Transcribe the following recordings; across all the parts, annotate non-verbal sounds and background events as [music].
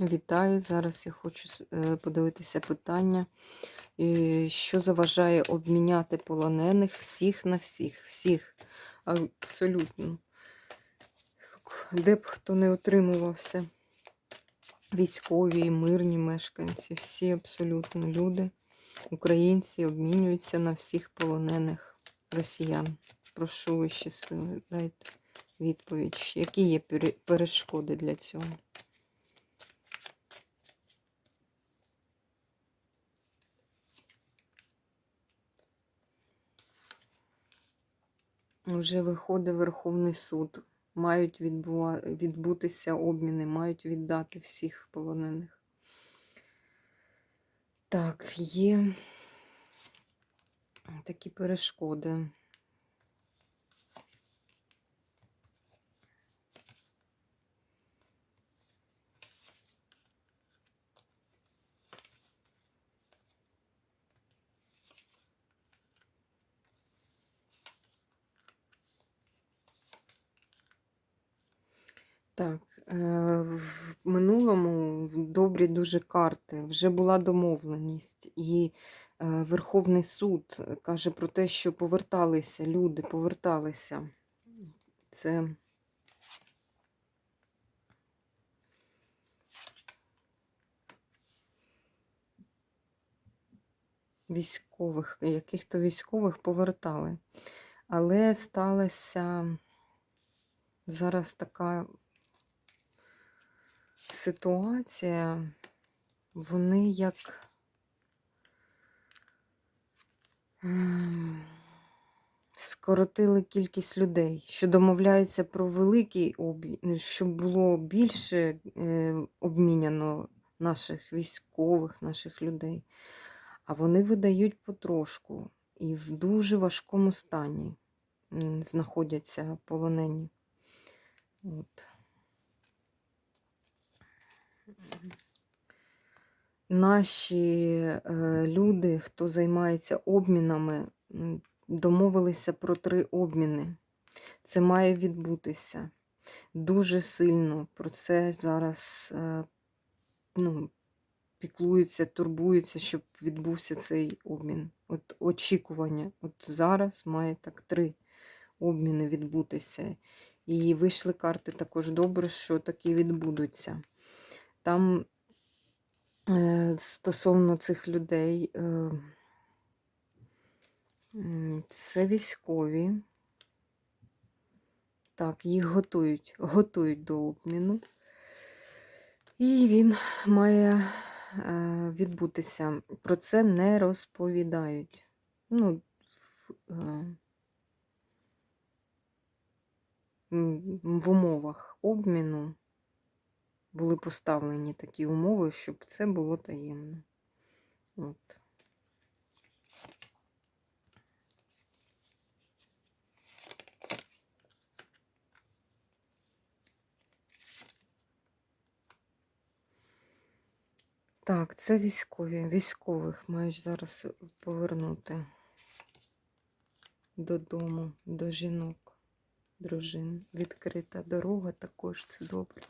Вітаю. Зараз я хочу е, подивитися питання, що заважає обміняти полонених всіх на всіх. Всіх. Абсолютно. Де б хто не отримувався. Військові, мирні мешканці, всі абсолютно люди, українці обмінюються на всіх полонених росіян. Прошу вищі сили, дайте відповідь. Які є перешкоди для цього? Вже виходить Верховний суд. Мають відбува... відбутися обміни, мають віддати всіх полонених. Так, є такі перешкоди. Так, е, в минулому добрі дуже карти. Вже була домовленість, і е, Верховний суд е, каже про те, що поверталися люди, поверталися. Це військових, яких-то військових повертали. Але сталася зараз така ситуація, вони як ем, скоротили кількість людей, що домовляються про великий обмін, щоб було більше е, обміняно наших військових, наших людей. А вони видають потрошку і в дуже важкому стані знаходяться полонені. От. Наші е, люди, хто займається обмінами, домовилися про три обміни. Це має відбутися. Дуже сильно про це зараз е, ну, піклуються, турбуються, щоб відбувся цей обмін. От очікування. От зараз має так три обміни відбутися. І вийшли карти також добре, що такі відбудуться. Там е, стосовно цих людей, е, це військові. Так, їх готують, готують до обміну. І він має е, відбутися. Про це не розповідають. Ну, в, умовах обміну були поставлені такі умови, щоб це було таємно. От. Так, це військові. Військових мають зараз повернути додому, до жінок, дружин. Відкрита дорога також це добре.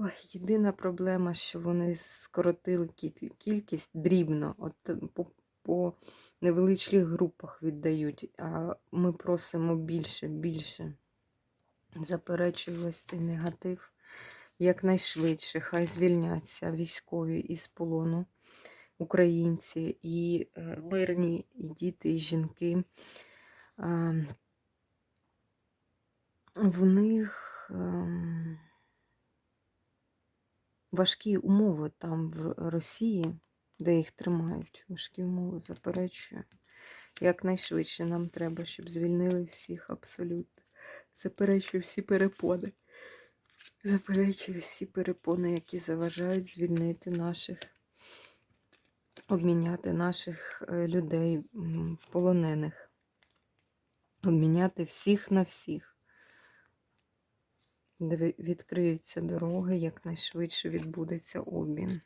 Ой, єдина проблема, що вони скоротили кількість дрібно, от е, по, по невеличких групах віддають, а ми просимо більше, більше. Заперечую ось цей негатив. Якнайшвидше, хай звільняться військові із полону, українці і е, мирні, і діти, і жінки. Е, В них. Важкі умови там в Росії, де їх тримають. Важкі умови, заперечую. Якнайшвидше нам треба, щоб звільнили всіх абсолютно. Заперечую всі перепони. Заперечую всі перепони, які заважають звільнити наших, обміняти наших е, людей, полонених, обміняти всіх на всіх де відкриються дороги, якнайшвидше відбудеться обмін.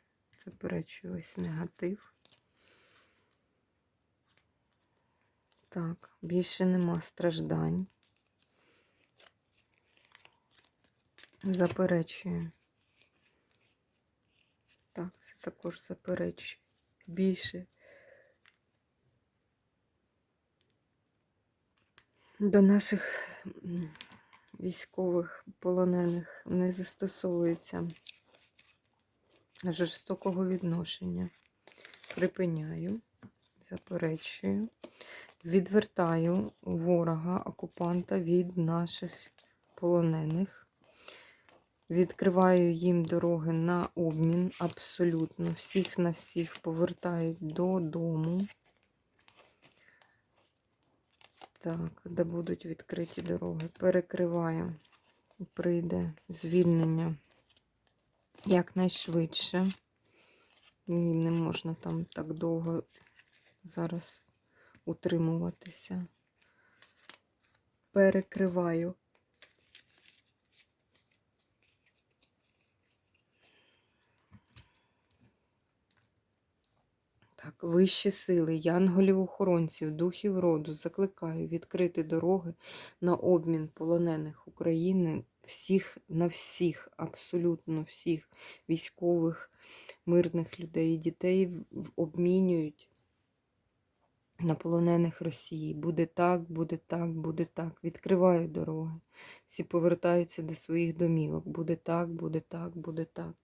Заперечую ось негатив. Так, більше нема страждань. Заперечую. Так, це також заперечую. Більше. До наших військових полонених не застосовується жорстокого відношення. Припиняю, заперечую, відвертаю ворога, окупанта від наших полонених. Відкриваю їм дороги на обмін абсолютно. Всіх на всіх повертають додому. Так, де будуть відкриті дороги. Перекриваю. Прийде звільнення якнайшвидше. Їм не можна там так довго зараз утримуватися. Перекриваю. Вищі сили, янголів-охоронців, духів роду закликаю відкрити дороги на обмін полонених України всіх на всіх, абсолютно всіх військових, мирних людей і дітей обмінюють на полонених Росії. Буде так, буде так, буде так. Відкриваю дороги. Всі повертаються до своїх домівок. Буде так, буде так, буде так.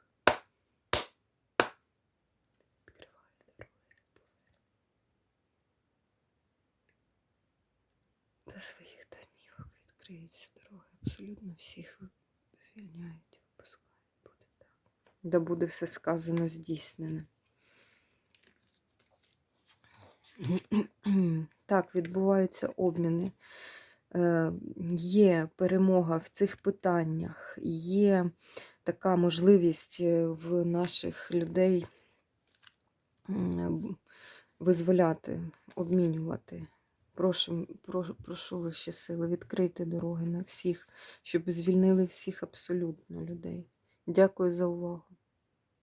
До своїх домівок відкриються дороги. Абсолютно всіх звільняють, випускають. Буде так. Да буде все сказано, здійснене. [clears throat] Так, відбуваються обміни. Е, Є перемога в цих питаннях, є така можливість е, в наших людей визволяти, обмінювати. Прошу, прошу, вищі сили, відкрити дороги на всіх, щоб звільнили всіх абсолютно людей. Дякую за увагу.